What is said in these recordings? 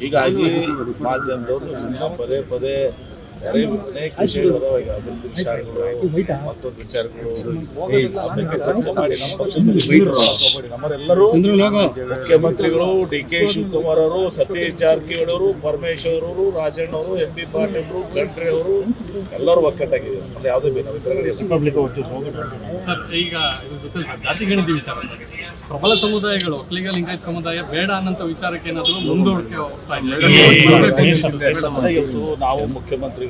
ಹೀಗಾಗಿ ಮಾಧ್ಯಮದವರು ಪದೇ ಪದೇ ಬೇರೆ ಅನೇಕ ವಿಷಯಗಳು ಅದಾವ ಈಗ ಅಭಿವೃದ್ಧಿ ವಿಚಾರಗಳು ಮತ್ತೊಂದು ವಿಚಾರಗಳು ಅದ್ರ ಚರ್ಚೆ ಮಾಡಿ ನಮ್ಮ ಪಕ್ಷದಲ್ಲಿ leader ತಗೊಳ್ಳಿ. ನಮ್ಮರೆಲ್ಲರೂ ಮುಖ್ಯಮಂತ್ರಿಗಳು ಡಿ ಕೆ ಶಿವಕುಮಾರ್ ಅವರು ಸತೀಶ್ ಜಾರಕಿಹೊಳಿ ಅವರು ಪರಮೇಶ್ವರ್ ಅವರು ರಾಜಣ್ಣ ಅವರು ಎಂ ಬಿ ಪಾಟೀಲ್ ಅವರು ಖಂಡ್ರೆ ಅವರು ಎಲ್ಲರೂ ಒಕ್ಕಟ್ಟಾಗಿದ್ದಾರೆ ಯಾವುದೇ ಭಿನ್ನಾಭಿಪ್ರಾಯಗಳಿಲ್ಲ ಸರ್ ಈಗ ಇದ್ರ ಜೊತೆ ಸರ್ ಜಾತಿ ಗಣತಿ ವಿಚಾರ ಸರ್ ಪ್ರಬಲ ಸಮುದಾಯಗಳು ಒಕ್ಕಲಿಗ ಲಿಂಗಾಯತ್ ಸಮುದಾಯ ಬೇಡ ಅನ್ನಂತ ವಿಚಾರಕ್ಕೆ ಏನಾದರೂ ಮುಂದೂಡಿಕೆ ಹೋಗ್ತಾ ಇದೆ ನಾವು ನಾವು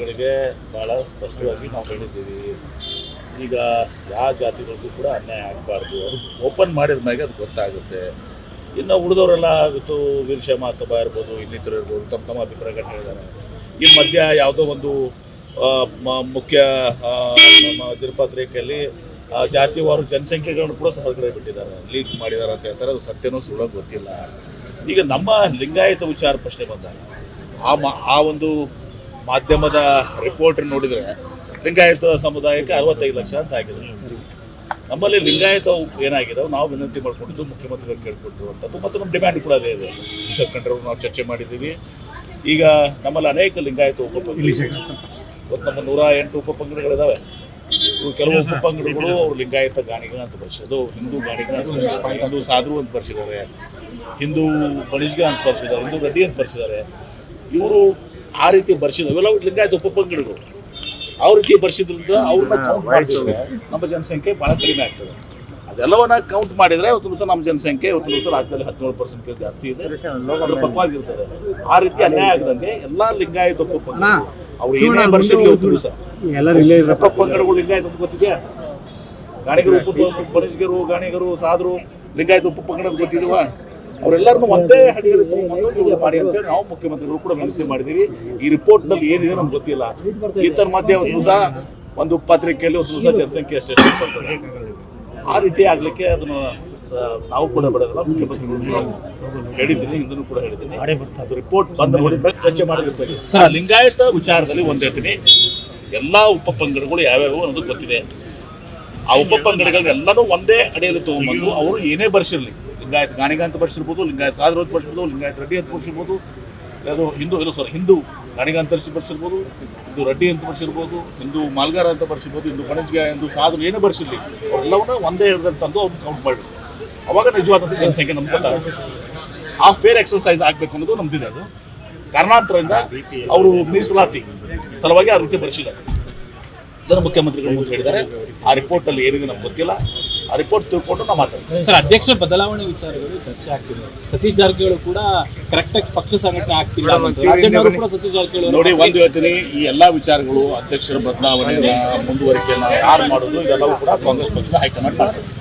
ಮುಖ್ಯಮಂತ್ರಿಗಳಿಗೆ ಬಹಳ ಸ್ಪಷ್ಟವಾಗಿ ನಾವು ಹೇಳಿದ್ದೀವಿ. ಈಗ ಯಾವ ಜಾತಿಗಳಿಗೂ ಕೂಡ ಅನ್ಯಾಯ ಆಗಬಾರ್ದು. ಅದು ಓಪನ್ ಮಾಡಿದ ಮ್ಯಾಗೆ ಅದು ಗೊತ್ತಾಗುತ್ತೆ. ಇನ್ನು ಉಳಿದವರೆಲ್ಲ ಇವತ್ತು ವೀರಶೈವ ಮಹಾಸಭಾ ಇರ್ಬೋದು, ಇನ್ನಿತರು ಇರ್ಬೋದು, ತಮ್ಮ ತಮ್ಮ ಅಭಿಪ್ರಾಯ ಹೇಳಿದ್ದಾರೆ. ಈ ಮಧ್ಯ ಯಾವುದೋ ಒಂದು ಮುಖ್ಯ ನಮ್ಮ ದಿನಪತ್ರಿಕೆಯಲ್ಲಿ ಜಾತಿವಾರು ಜನಸಂಖ್ಯೆಗಳನ್ನು ಕೂಡ ಹೊರಗಡೆ ಬಿಟ್ಟಿದ್ದಾರೆ. ಲೀಕ್ ಮಾಡಿದ್ದಾರೆ ಅಂತ ಹೇಳ್ತಾರೆ. ಅದು ಸತ್ಯನೂ ಸುಳ್ಳೋ ಗೊತ್ತಿಲ್ಲ. ಈಗ ನಮ್ಮ ಲಿಂಗಾಯತ ವಿಚಾರ ಪ್ರಶ್ನೆ ಬಂದಾಗ, ಆ ಮ, ಆ ಒಂದು ಮಾಧ್ಯಮದ ರಿಪೋರ್ಟ್ ನೋಡಿದರೆ ಲಿಂಗಾಯತ ಸಮುದಾಯಕ್ಕೆ ಅರವತ್ತೈದು ಲಕ್ಷ ಅಂತ ಆಗಿದೆ. ನಮ್ಮಲ್ಲಿ ಲಿಂಗಾಯತ ಏನಾಗಿದೆ ನಾವು ವಿನಂತಿ ಮಾಡ್ಕೊಂಡಿದ್ದು ಮುಖ್ಯಮಂತ್ರಿಗಳು ಅಂತ. ಮತ್ತು ನಮ್ಮ ಡಿಮ್ಯಾಂಡ್ ಕೂಡ ಅದೇ ಇದೆ. ಈಶ್ವರ್ ಖಂಡ್ರವ್ರು ನಾವು ಚರ್ಚೆ ಮಾಡಿದ್ದೀವಿ. ಈಗ ನಮ್ಮಲ್ಲಿ ಅನೇಕ ಲಿಂಗಾಯತ ಉಪಪಂಗಡಗಳು ಇವತ್ತು ನಮ್ಮ ನೂರ ಎಂಟು ಉಪಪಂಗಡಗಳಿದಾವೆ. ಇವು ಕೆಲವು ಉಪಪಂಗಡಗಳು ಅವರು ಲಿಂಗಾಯತ ಗಾಣಿಗ ಅಂತ ಬರ್ಸೋದು ಹಿಂದೂ ಗಾಣಿಗ ಹಿಂದೂ ಸಾಧು ಅಂತ ಬರ್ಸಿದ್ದಾರೆ. ಹಿಂದೂ ಬಣಿಜ್ಗ ಅಂತ ಬರ್ಸಿದ್ದಾರೆ. ಹಿಂದೂ ರೆಡ್ಡಿ ಅಂತ ಬರ್ಸಿದ್ದಾರೆ. ಇವರು ಆ ರೀತಿ ಬರ್ಸಿದ್ರು ಇವೆಲ್ಲ ಲಿಂಗಾಯತ ಉಪಪಂಗಡಗಳು. ಅವ್ರ ರೀತಿ ಬರ್ಸಿದ್ರಿಂದ ಅವ್ರನ್ನ ಕೌಂಟ್ ಮಾಡಿದ್ರೆ ನಮ್ಮ ಜನಸಂಖ್ಯೆ ಬಹಳ ಕಡಿಮೆ ಆಗ್ತದೆ. ಅದೆಲ್ಲವನ್ನ ಕೌಂಟ್ ಮಾಡಿದ್ರೆ ಇವತ್ತು ದಿವಸ ನಮ್ಮ ಜನಸಂಖ್ಯೆ ಇವತ್ತು ದಿವಸ ರಾಜ್ಯದಲ್ಲಿ ಹದಿನೇಳು ಪರ್ಸೆಂಟ್ ಜಾಸ್ತಿ ಇದೆ. ಅದ್ರ ಪಕ್ವಾಗಿರ್ತದೆ. ಆ ರೀತಿ ಅನ್ಯಾಯ ಆಗದಂಗೆ ಎಲ್ಲಾ ಲಿಂಗಾಯತ ಉಪಪಂಗಡಗಳು ಅವ್ರು ಏನೇ ಬರ್ಸಿರ್ಲಿ ಇವತ್ತು ದಿವಸ ಉಪಪಂಗಡಗಳು ಲಿಂಗಾಯತ ಅಂತ ಗೊತ್ತಿದೆಯಾ? ಗಾಣಿಗರು ಉಪ ಗಾಣಿಗರು ಸಾಧರು ಲಿಂಗಾಯತ ಉಪಪಂಗಡ ಗೊತ್ತಿದವ ಅವರೆಲ್ಲರನ್ನು ಒಂದೇ ಹಡಿಯಲ್ಲಿ ಮಾಡಿ ಅಂತೇಳಿ ನಾವು ಮುಖ್ಯಮಂತ್ರಿಗಳು ಕೂಡ ವಿನಂತಿ ಮಾಡಿದ್ದೀವಿ. ಈ ರಿಪೋರ್ಟ್ನಲ್ಲಿ ಏನಿದೆ ನಮ್ಗೆ ಗೊತ್ತಿಲ್ಲ. ಈತರ ಮಧ್ಯೆ ಒಂದು ದಿವಸ, ಒಂದು ಪತ್ರಿಕೆಯಲ್ಲಿ ಒಂದು ದಿವಸ ಜನಸಂಖ್ಯೆ ಅಷ್ಟೇ ಆ ರೀತಿ ಆಗ್ಲಿಕ್ಕೆ ಅದನ್ನು ನಾವು ಕೂಡ ಬಿಡೋದಿಲ್ಲ ಮುಖ್ಯಮಂತ್ರಿಗಳು ಹೇಳಿದ್ದೀನಿ ಹಿಂದೂ ಕೂಡ ಹೇಳಿದ್ದೀನಿ. ಅದು ರಿಪೋರ್ಟ್ ಬಂದ ಚರ್ಚೆ ಮಾಡಿರ್ತೀವಿ ಸರ್, ಲಿಂಗಾಯತ ವಿಚಾರದಲ್ಲಿ ಒಂದು ಹೇಳ್ತೀನಿ ಎಲ್ಲಾ ಉಪಪಂಗಡಗಳು ಯಾವ್ಯಾವ ಅನ್ನೋದು ಗೊತ್ತಿದೆ. ಆ ಉಪಪಂಗಡಗಳನ್ನೆಲ್ಲನೂ ಒಂದೇ ಅಡಿಯಲ್ಲಿ ತಗೊಂಡ್ಬಂದು, ಅವರು ಏನೇ ಬರ್ಸಿರ್ಲಿ. ಲಿಂಗಾಯತ್ ಗಾಣಿಗ ಅಂತ ಬರ್ಸಿರ್ಬೋದು ಲಿಂಗಾಯತ್ ಸಾದ್ರ ಅಂತ ಬರ್ಸಿರ್ಬೋದು ಲಿಂಗಾಯತ್ ರೆಡ್ಡಿ ಅಂತ ಪರಿಸಿರ್ಬೋದು ಅದು ಹಿಂದೂ ಇಲ್ಲ ಸರ್ ಹಿಂದೂ ಗಾಣಿಗ ಅಂತ ಪರಿಸಿರ್ಬೋದು ಹಿಂದೂ ರೆಡ್ಡಿ ಅಂತ ಪರಿಸಿರ್ಬೋದು ಹಿಂದೂ ಮಾಲ್ಗಾರ ಅಂತ ಪರಿಸಿರ್ಬೋದು ಹಿಂದೂ ಗಣೇಶ್ಗ ಹಿಂದೂ ಸಾಧರು ಏನೇ ಬರ್ಸಿರ್ಲಿ ಅವರೆಲ್ಲವನ್ನ ಒಂದೇ ಹಿಡಿದಲ್ಲಿ ತಂದು ಅವ್ರನ್ನ ಕೌಂಟ್ ಮಾಡಿ ಅವಾಗ ನಿಜವಾದಂಥ ಜನಸಂಖ್ಯೆ ನಮ್ಗೆ ಗೊತ್ತಾಗುತ್ತೆ ಆ ಫೇರ್ ಎಕ್ಸರ್ಸೈಸ್ ಆಗಬೇಕು ಅನ್ನೋದು ನಮ್ದಿದೆ ಅದು. ಕಾರಣಾಂತರದಿಂದ ಅವರು ಮೀಸಲಾತಿ ಸಲುವಾಗಿ ಆ ರೀತಿ ಬರೆಸಿದ್ದಾರೆ ಮುಖ್ಯಮಂತ್ರಿಗಳು ಮುಂದೆ ಹೇಳಿದ್ದಾರೆ. ಆ ರಿಪೋರ್ಟ್ ಅಲ್ಲಿ ಏನಿದೆ ನಮ್ಗೆ ಗೊತ್ತಿಲ್ಲ. ಆ ರಿಪೋರ್ಟ್ ತಿಳ್ಕೊಂಡು ನಾವು ಮಾತಾಡ್ತೀವಿ. ಸರ್ ಅಧ್ಯಕ್ಷ ಬದಲಾವಣೆ ವಿಚಾರಗಳು ಚರ್ಚೆ ಆಗ್ತಿದೆ. ಸತೀಶ್ ಜಾರಕಿಹೊಳಿ ಕೂಡ ಕರೆಕ್ಟ್ ಆಗಿ ಪಕ್ಷ ಸಂಘಟನೆ ಆಗ್ತಿಲ್ಲ ಕೂಡ ಸತೀಶ್ ಜಾರಕಿಹೊಳಿ ನೋಡಿ ಒಂದು ಹೇಳ್ತೀನಿ ಈ ಎಲ್ಲಾ ವಿಚಾರಗಳು ಅಧ್ಯಕ್ಷರ ಬದಲಾವಣೆ ಮುಂದುವರಿಕೆಯನ್ನು ಯಾರು ಮಾಡೋದು ಇದೆಲ್ಲವೂ ಕೂಡ ಕಾಂಗ್ರೆಸ್ ಪಕ್ಷದ ಹೈಕಮಾಂಡ್ ಮಾಡ್ತಾರೆ